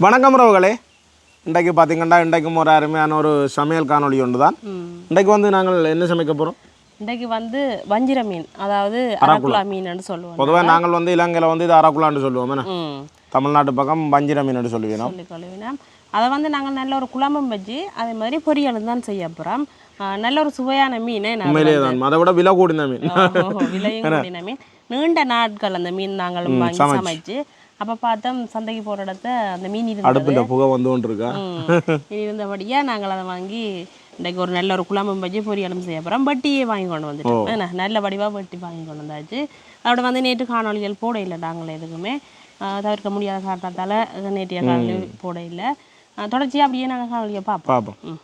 வணக்கம் உறவுகளே. இன்றைக்கு பார்த்தீங்கன்னா இன்றைக்கும் ஒரு அருமையான ஒரு சமையல் காணொளி ஒன்று தான் இன்றைக்கு வந்து நாங்கள் என்ன சமைக்க போகிறோம் இன்றைக்கு வந்து வஞ்சிர மீன் அதாவது அரக்குலா மீன் சொல்லுவோம். பொதுவாக நாங்கள் வந்து இலங்கையில் வந்து இது அரக்குலான்னு சொல்லுவோம் தமிழ்நாட்டு பக்கம் வஞ்சிர மீன் சொல்லுவீங்க சொல்லி கொள்ளுவினா அதை வந்து நாங்கள் நல்ல ஒரு குழம்பும் வச்சு அதே மாதிரி பொரியலும் தான் செய்ய போகிறோம் நல்ல ஒரு சுவையான மீன் நான் உண்மையிலேயே தான். அதை விட விலை கூடின மீன். விலையும் கூடின மீன். நீண்ட நாட்கள் அந்த மீன் நாங்கள் சமைச்சு அப்போ பார்த்தோம் சந்தைக்கு போகிற இடத்த அந்த மீன் இருந்தது. அடுப்பில் புகை வந்து கொண்டு இருக்கா ம். இருந்தபடியா நாங்கள் அதை வாங்கி இன்றைக்கு ஒரு நல்ல ஒரு குழம்பும் வச்சு பொரியலும் செய்ய போகிறோம் வட்டியே வாங்கி கொண்டு வந்துட்டோம். என்ன நல்ல வடிவாக வட்டி வாங்கி கொண்டு வந்தாச்சு. அதோட வந்து நேற்று காணொளிகள் போட இல்லை நாங்கள் எதுக்குமே. தவிர்க்க முடியாத காரணத்தால் நேற்றைய காணொலி போட இல்லை. தொடர்ச்சியாக அப்படியே நாங்கள் காணொலியை பார்ப்போம். பார்ப்போம்.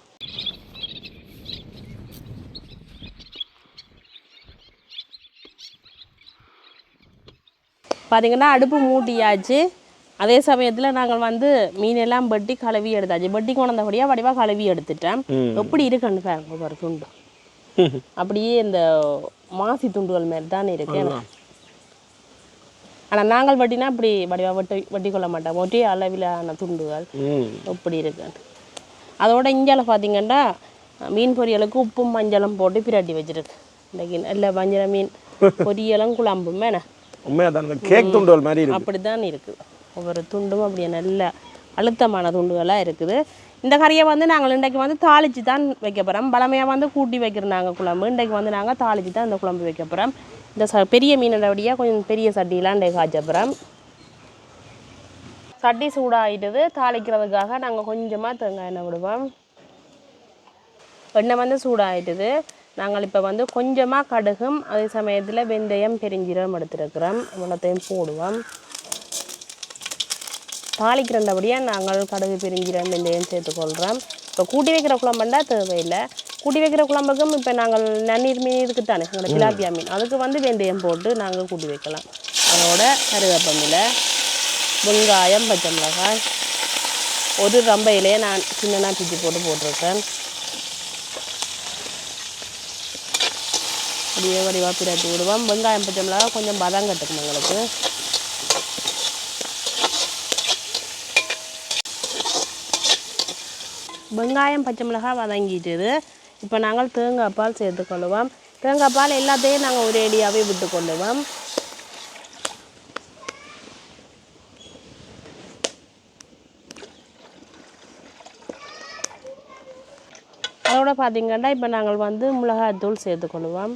பார்த்தீங்கன்னா அடுப்பு மூட்டியாச்சு அதே சமயத்தில் நாங்கள் வந்து மீனெல்லாம் வெட்டி கழுவி எடுத்தாச்சு. வெட்டி கொண்டபடியாக வடிவாக கழுவி எடுத்துட்டேன். எப்படி இருக்குன்னு பாருங்க பாரு துண்டு. அப்படியே இந்த மாசி துண்டுகள் மாதிரி தான் இருக்கு. ஆனால் நாங்கள் வெட்டினா அப்படி வடிவாக வெட்டி வெட்டி கொள்ள மாட்டோம். ஒரே அளவிலான துண்டுகள். ம். எப்படி இருக்கு அதோட இஞ்சால பார்த்தீங்கன்னா மீன் பொரியலுக்கு உப்பும் மஞ்சளும் போட்டு பிரட்டி வச்சிருக்கு. இன்னைக்கு நல்ல வஞ்சர மீன் பொரியலும் குழம்பும் வேணா உண்மையாக தான் கேக் துண்டுகள் மாதிரி இருக்கு அப்படிதான் இருக்குது. ஒவ்வொரு துண்டும் அப்படியே நல்ல அழுத்தமான துண்டுகளாக இருக்குது. இந்த கறியை வந்து நாங்கள் இன்றைக்கு வந்து தாளித்து தான் வைக்க போகிறோம் பழமையாக வந்து கூட்டி வைக்கிறோம் நாங்கள் குழம்பு. இன்றைக்கு வந்து நாங்கள் தாளித்து தான் இந்த குழம்பு வைக்க போகிறோம் இந்த ச பெரிய மீனோடபடியாக கொஞ்சம் பெரிய சட்டிலாம் இன்றைக்கு காய்ச்ச போகிறோம் சட்டி சூடாகிட்டது தாளிக்கிறதுக்காக நாங்கள் கொஞ்சமாக தேங்காய் எண்ணெய் விடுவோம். எண்ணெய் வந்து சூடாகிட்டுது நாங்கள் இப்போ வந்து கொஞ்சமாக கடுகும் அதே சமயத்தில் வெந்தயம் பெருஞ்சீரகம் எடுத்துருக்கிறோம். இவ்வளோத்தையும் போடுவோம். தாளிக்கிறண்டபடியாக நாங்கள் கடுகு பெருஞ்சீரகம் வெந்தயம் சேர்த்துக்கொள்கிறோம் இப்போ கூட்டி வைக்கிற குழம்புண்டா தேவையில்லை. கூட்டி வைக்கிற குழம்புக்கும் இப்போ நாங்கள் நன்னீர் மீன் இருக்குது தானே எங்களோட பிலாப்பியா மீன். அதுக்கு வந்து வெந்தயம் போட்டு நாங்கள் கூட்டி வைக்கலாம். அதோட கருவேப்பமில்லை வெங்காயம் பச்சை மிளகாய் ஒரு ரம்பையிலே நான் சின்னதாக பிச்சு போட்டு போட்டிருக்கேன் அப்படியே வடிவாக பிரட்டி விடுவோம் வெங்காயம் பச்சை மிளகா கொஞ்சம் பதம் கட்டுக்கும் எங்களுக்கு வெங்காயம் பச்சை மிளகாய் வதங்கிட்டுது. இப்போ நாங்கள் தேங்காய் பால் சேர்த்துக்கொள்ளுவோம் தேங்காய் பால் எல்லாத்தையும் நாங்கள் ஒரே அடியாகவே விட்டுக்கொள்ளுவோம் அதோட பார்த்தீங்கன்னா இப்போ நாங்கள் வந்து மிளகாய்த்தூள் சேர்த்துக்கொள்வோம்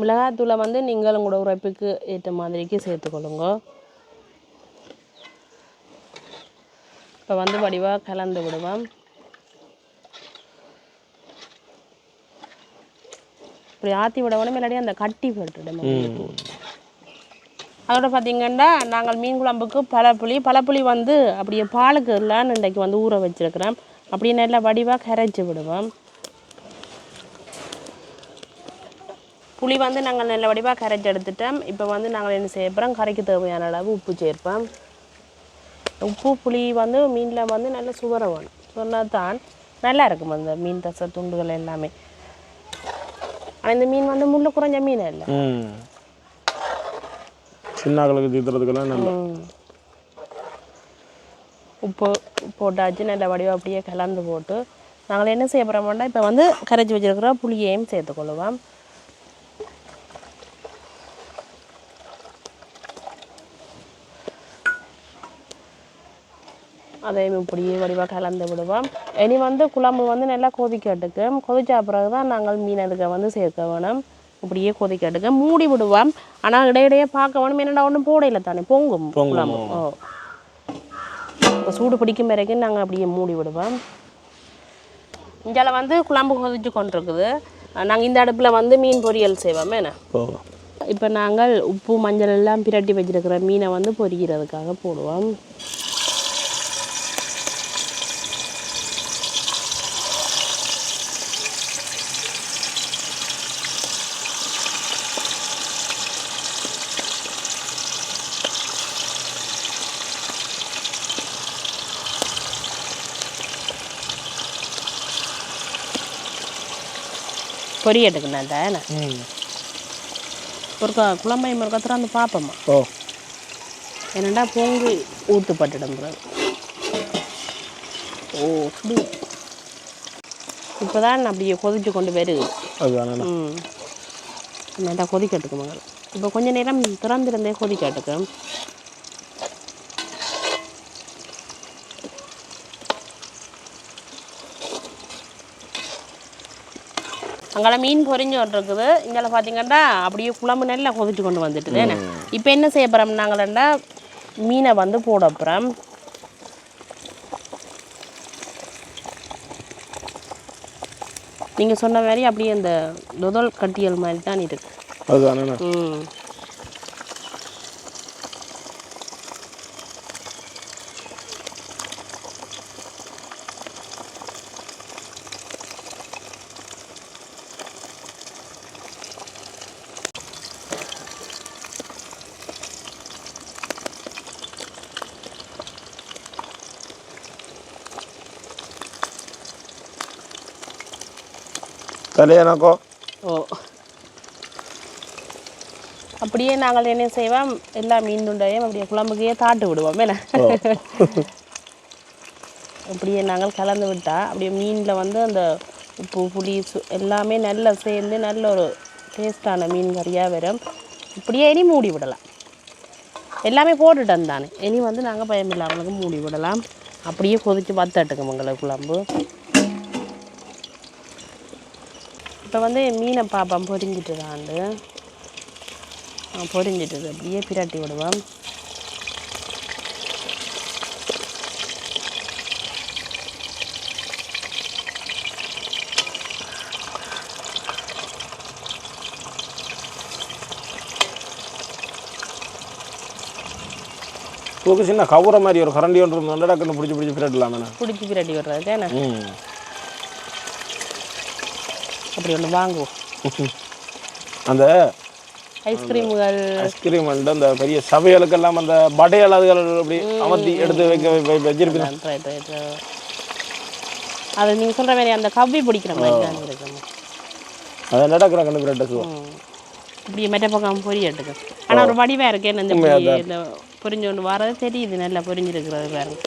மிளகாய்த்தூளை வந்து நீங்கள் உங்களோட உரைப்புக்கு ஏற்ற மாதிரிக்கு சேர்த்துக்கொள்ளுங்க. இப்போ வந்து வடிவாக கலந்து விடுவோம். இப்படி ஆற்றி விடணும் இல்லாட்டி அந்த கட்டி போட்டுடும் அதோட பார்த்தீங்கன்னா நாங்கள் மீன் குழம்புக்கு பழப்புளி பழப்புளி வந்து அப்படியே பாலுக்கு இல்லான்னு இன்றைக்கு வந்து ஊற வச்சிருக்கிறோம். அப்படியே நல்லா வடிவாக கரைச்சி விடுவோம். புளி வந்து நாங்கள் நல்ல வடிவாக கரைச்சி எடுத்துட்டோம். இப்போ வந்து நாங்கள் என்ன செய்ய போகிறோம் கரைக்கு தேவையான அளவு உப்பு சேர்ப்போம். உப்பு புளி வந்து மீனில் வந்து நல்ல சுவரம் வேணும். சொன்னால் தான் நல்லா இருக்கும் அந்த மீன் தசை துண்டுகள் எல்லாமே. ஆனால் இந்த மீன் வந்து முள்ளு குறைஞ்ச மீன் இல்லை சின்னாக்களுக்கு தீத்துறதுக்கெல்லாம் நல்ல. உப்பு போட்டாச்சு நல்ல வடிவம் அப்படியே கலந்து போட்டு நாங்கள் என்ன செய்ய போகிறோம்னா இப்போ வந்து கரைச்சி வச்சிருக்கிற புளியையும் சேர்த்துக்கொள்ளுவோம் அதையும் இப்படியே வடிவாக கலந்து விடுவோம். இனி வந்து குழம்பு வந்து நல்லா கொதிக்கட்டுக்கு கொதிச்ச பிறகு தான் நாங்கள் மீன் அதுக்கு வந்து சேர்க்க வேணும். இப்படியே கொதிக்கட்டுக்கு மூடி விடுவோம். ஆனால் இடையிடையே பார்க்க வேணும். என்னடா ஒன்றும் போடையில தானே? பொங்கும் குழம்பு. ஓ. இப்போ சூடு பிடிக்கும் வரைக்கும் நாங்கள் அப்படியே மூடி விடுவோம். இதில் வந்து குழம்பு கொதிச்சு கொண்டிருக்குது. நாங்கள் இந்த அடுப்பில் வந்து மீன் பொரியல் செய்வோம். என்ன? இப்போ நாங்கள் உப்பு மஞ்சள் எல்லாம் பிரட்டி வச்சிருக்கிற மீனை வந்து பொரிக்கிறதுக்காக போடுவோம். பொரியட்டுக்குண்ணா தானே ம். ஒரு குழம்பையும் ஒரு கத்திரம் வந்து பார்ப்போம்மா ஓ. என்னடா பொங்கு ஊற்றுப்பட்டுடும் பிறகு ஓ சுடு. இப்போ தான் அப்படியே கொதிச்சு கொண்டு வருது. ம். நல்லா கொதிக்கட்டுக்கு மகள் இப்போ கொஞ்ச நேரம் திறந்திருந்தே கொதிக்கட்டுக்கு அங்கே மீன் பொரிஞ்சு இருக்குது இங்கே பார்த்தீங்கன்னா அப்படியே குழம்பு நல்லா கொதிச்சு கொண்டு வந்துட்டுது. இப்போ என்ன செய்ய போகிறோம் நாங்களா மீனை வந்து போட போகிறோம் நீங்கள் சொன்ன மாதிரி அப்படியே அந்த நுதல் கட்டியல் மாதிரி தான் இருக்கு. அதுதானே. ம். கல்யாணக்கோ ஓ. அப்படியே நாங்கள் என்ன செய்வோம்? எல்லா மீன் துண்டையும் அப்படியே குழம்புக்கையே தாட்டு விடுவோம் என்ன? அப்படியே நாங்கள் கலந்து விட்டா அப்படியே மீனில் வந்து அந்த உப்பு புளி எல்லாமே நல்லா சேர்ந்து நல்ல ஒரு டேஸ்டான மீன் கறியாக வரும். இப்படியே இனி மூடி விடலாம். எல்லாமே போட்டுட்டோம் தானே. இனி வந்து நாங்கள் பயம் இல்லாமலுக்கு மூடி விடலாம். அப்படியே கொதிச்சு வத்தட்டுங்க உங்களுக்கு குழம்பு. இப்போ வந்து மீனை பாப்போம். பொரிஞ்சிட்டு தாண்டு பொரிஞ்சிட்டுது அப்படியே பிரட்டி விடுவோம். தூக்கு சின்ன கவுற மாதிரி ஒரு கரண்டி ஒன்று இருந்தால் டக்குன்னு பிடிச்சி பிடிச்சி பிறடலாமே பிடிச்சி பிரட்டி விடுறது ம். அப்படி ஒன்று வாங்குவோம் அந்த ஐஸ்கிரீமுகள் ஐஸ்கிரீம் வந்து அந்த பெரிய சபைகளுக்கெல்லாம் அந்த படையல் அதுகள் அப்படி அமர்த்தி எடுத்து வைக்க வச்சிருப்பீங்க அது நீங்கள் சொல்கிற மாதிரி அந்த கவ்வி பிடிக்கிற மாதிரி தான் இருக்குங்க. அதை நடக்கிற கண்ணு பிரெட்டை சுவா ம். இப்படி மெட்ட பக்கம் பொரியட்டுங்க ஆனால் ஒரு வடிவாக இருக்கு என்ன இந்த பொரி- இந்த பொரிஞ்சு கொண்டு வரது தெரியுது நல்லா பொரிஞ்சிருக்கிறது பாருங்க.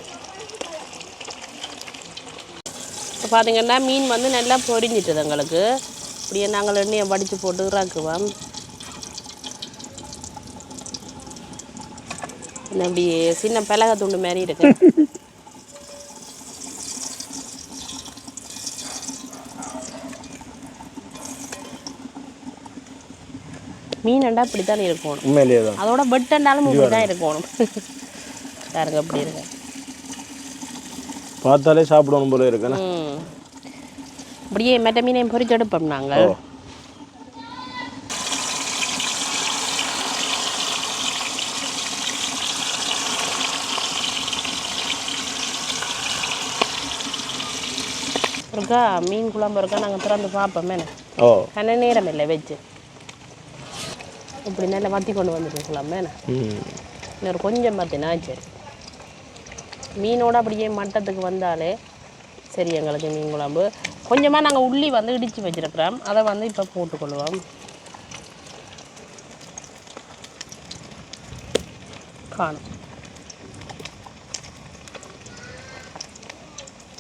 இப்போ பார்த்தீங்கன்னா மீன் வந்து நல்லா பொரிஞ்சிட்டுது எங்களுக்கு. இப்படியே நாங்கள் எண்ணெயை வடித்து போட்டு இறக்குவோம். இப்படி சின்ன பிளக துண்டு மாதிரி இருக்கு. மீனண்டா இப்படி தான் இருக்கணும். அதோட வெட்டண்டாலும் இப்படி தான் இருக்கணும். பாருங்க அப்படி இருக்கு. பார்த்தாலே சாப்பிடணும் போல இருக்குண்ணே ம். இப்படியே மெட்ட மீனையும் பொரிச்சு எடுப்போம் நாங்கள். இருக்கா மீன் குழம்பு இருக்கா நாங்கள் திறந்து பார்ப்போம் ஓ. கண்ண நேரம் இல்லை வச்சு. இப்படி நல்லா வத்தி கொண்டு வந்துட்டு குழம்பு என்ன? ம். இன்னொரு கொஞ்சம் பார்த்தினா சரி மீனோட அப்படியே மட்டத்துக்கு வந்தாலே சரி எங்களுக்கு மீன் குழம்பு. கொஞ்சமாக நாங்கள் உள்ளி வந்து இடித்து வச்சிருக்கிறோம். அதை வந்து இப்போ போட்டுக்கொள்வோம். காணும்.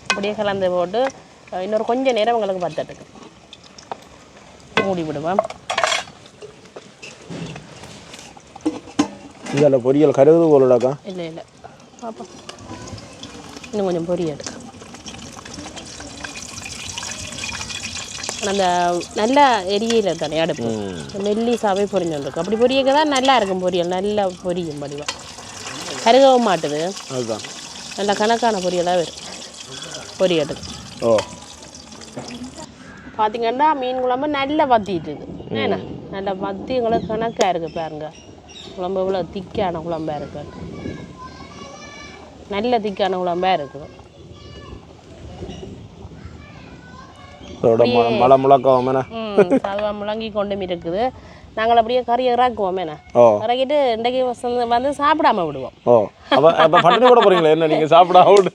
அப்படியே கலந்து போட்டு இன்னொரு கொஞ்ச நேரம் எங்களுக்கு பத்தட்டுக்கு மூடி விடுவோம் இதில் பொரியல் கருது போலடாக்கா இல்லை இல்லை. பார்ப்போம் இன்னும் கொஞ்சம் பொரிய எடுக்க. அந்த நல்ல எரியில தானே அடுப்பு. மெல்லிசாவே பொரிஞ்சுருக்கு அப்படி பொரியக்க தான் நல்லா இருக்கும் பொரியல். நல்லா பொரியும் படிவா கருகவும் மாட்டுது. அதுதான். நல்ல கணக்கான பொரியலாக வரும். பொரியல் ஓ. பார்த்தீங்கன்னா மீன் குழம்பு நல்லா வத்திட்டுது ஏன்னா நல்லா வத்தி எங்களுக்கு கணக்காக இருக்குது பாருங்க. குழம்பு இவ்வளோ திக்கான குழம்பா இருக்கு. நல்ல திக்கான குழம்பா இருக்குது. அதோட ம- மழை முழக்கம் என்ன? ம் சாதவா முழங்கி கொண்டும் இருக்குது. நாங்கள் அப்படியே கறியை இறக்குவோம் என்ன? ஓ. இறக்கிட்டு இன்றைக்கு வசந்த- வந்து சாப்பிடாம விடுவோம். ஓ. அப்போ அப்போ பட்டினி கூட போகிறீங்களா என்ன நீங்கள் சாப்பிடாம விடு.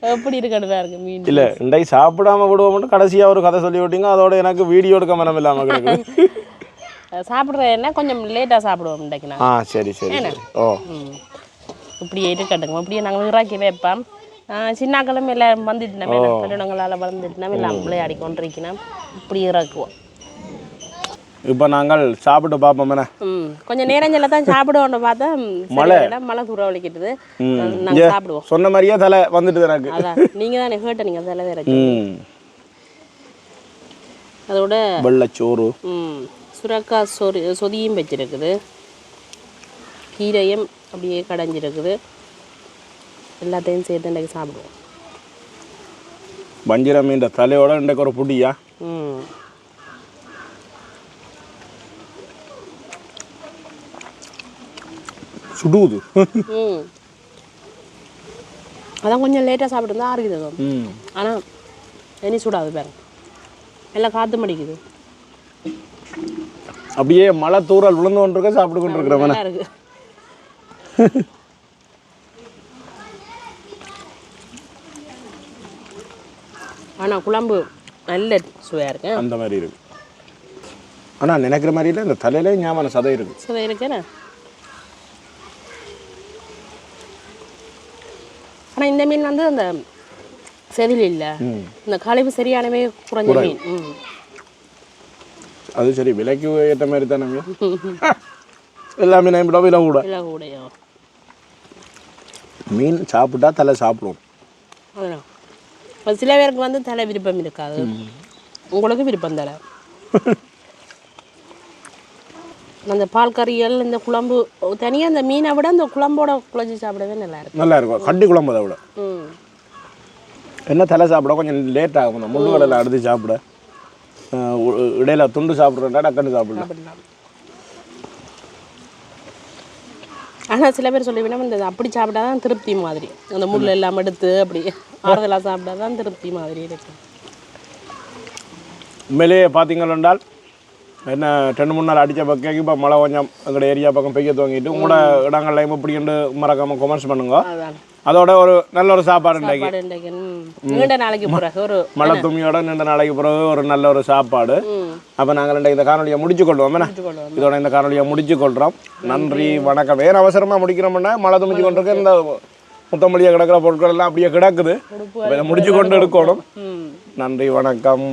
எப்படி இருக்கணுதா இருக்கு மீன். இல்லை இன்றைக்கு சாப்பிடாம விடுவோம்னு கடைசியாக ஒரு கதை சொல்லி விட்டீங்க. அதோட எனக்கு வீடியோ எடுக்க மனம் இல்லாமல் கிடக்கு சாப்பிட்றது என்ன கொஞ்சம் லேட்டாக சாப்பிடுவோம் இன்றைக்கு ஆ நாங்கள் சரி சரி. ஓ. இப்படியே இருக்கட்டுங்க இப்படியே நாங்கள் இறாக்கி வைப்போம். சின்னாக்களும் எல்லாம் வந்துட்டுனோம் கட்டிடங்களால் வளர்ந்துட்டுனோம் எல்லாம் விளையாடி கொண்டிருக்கணும் இப்படி இறக்குவோம். இப்போ நாங்கள் சாப்பிட்டு பார்ப்போம் கொஞ்சம் நேரங்களில் தான் சாப்பிடுவோம்னு பார்த்தா மழை. மழை தூர வலிக்கிட்டுது. நாங்கள் சாப்பிடுவோம். சொன்ன மாதிரியே தலை வந்துட்டு எனக்கு. நீங்கள் தானே கேட்ட நீங்கள் அதில் வேற அதோட வெள்ளச்சோறு. ம் சுரக்காய் சொரி சொதியும் வச்சிருக்குது. கீரையும் அப்படியே கடைஞ்சிருக்குது. எல்லாத்தையும் சேர்த்து இன்றைக்கு சாப்பிடுவோம். வஞ்சிர மீன் தலையோட இன்றைக்கு ஒரு புடியா? ம். சுடுது. ம். அதான் கொஞ்சம் லேட்டாக சாப்பிட்டு ஆறுக்குது ம். ஆனால் இனி சூடாது பாருங்க எல்லாம் காற்று மடிக்குது. அப்படியே மழை தூறல் விழுந்து கொண்டிருக்க சாப்பிட்டு கொண்டு இருக்கிறவன நல்லா இருக்கு. ஆனால் குழம்பு நல்ல சுவையாக இருக்கு. அந்த மாதிரி இருக்கு. ஆனால் நினைக்கிற மாதிரி இல்லை இந்த தலையிலே ஞாபகம் சதை இருக்கு. சுவை இருக்குண்ணே ஆனால் இந்த மீன் வந்து அந்த செதில் இல்லை. இந்த கழிவு சரியானவே குறைஞ்ச மீன். அது சரி விலைக்கு ஏற்ற மாதிரி தானே எல்லாமே விட விலை கூட. இல்லை கூடையோ. மீன் சாப்பிட்டா தலை இப்போ சில பேருக்கு வந்து தலை விருப்பம் இருக்காது. உங்களுக்கு விருப்பம் தலை அந்த பால் கறிகள் இந்த குழம்பு தனியாக அந்த மீனை விட அந்த குழம்போட குழச்சி சாப்பிடவே நல்லா இருக்கும். நல்லா இருக்கும் கட்டி குழம்பு அதை விட. என்ன தலை சாப்பிட? கொஞ்சம் லேட் ஆகும். முள்ளு கடலை அடுத்து சாப்பிட. இடையில துண்டு சாப்பிட்றா டக்குன்னு சாப்பிடலாம் சாப்பிடலாம் ஆனால் சில பேர் சொல்லி இந்த அப்படி சாப்பிட்டா தான் திருப்தி மாதிரி. அந்த முள் எல்லாம் எடுத்து அப்படி ஆறுதலாக சாப்பிட்டா தான் திருப்தி மாதிரி இருக்கும் உண்மையிலேயே என்றால் என்ன ரெண்டு மூணு நாள் அடித்த பக்கம் இப்போ மழை கொஞ்சம் எங்களோட ஏரியா பக்கம் பெய்ய துவங்கிட்டு உங்களோட இடங்கள்லையும் இப்படின்னு மறக்காமல் கமெண்ட்ஸ் பண்ணுங்க. அதோட ஒரு நல்ல ஒரு சாப்பாடு இன்றைக்கு. நீண்ட நாளைக்கு பிறகு ஒரு மழை துணியோட நீண்ட நாளைக்கு பிறகு ஒரு நல்ல ஒரு சாப்பாடு. அப்போ நாங்கள் இன்றைக்கு இந்த காணொலியை முடிச்சு கொள்வோம். இதோட இந்த காணொலியை முடிச்சு கொள்கிறோம் நன்றி வணக்கம். வேறு அவசரமாக முடிக்கிறோம்னா மழை துணிச்சு கொண்டிருக்க இந்த முத்தமொழியாக கிடக்கிற பொருட்கள் எல்லாம் அப்படியே கிடக்குது. முடிச்சு கொண்டு எடுக்கணும். நன்றி வணக்கம்.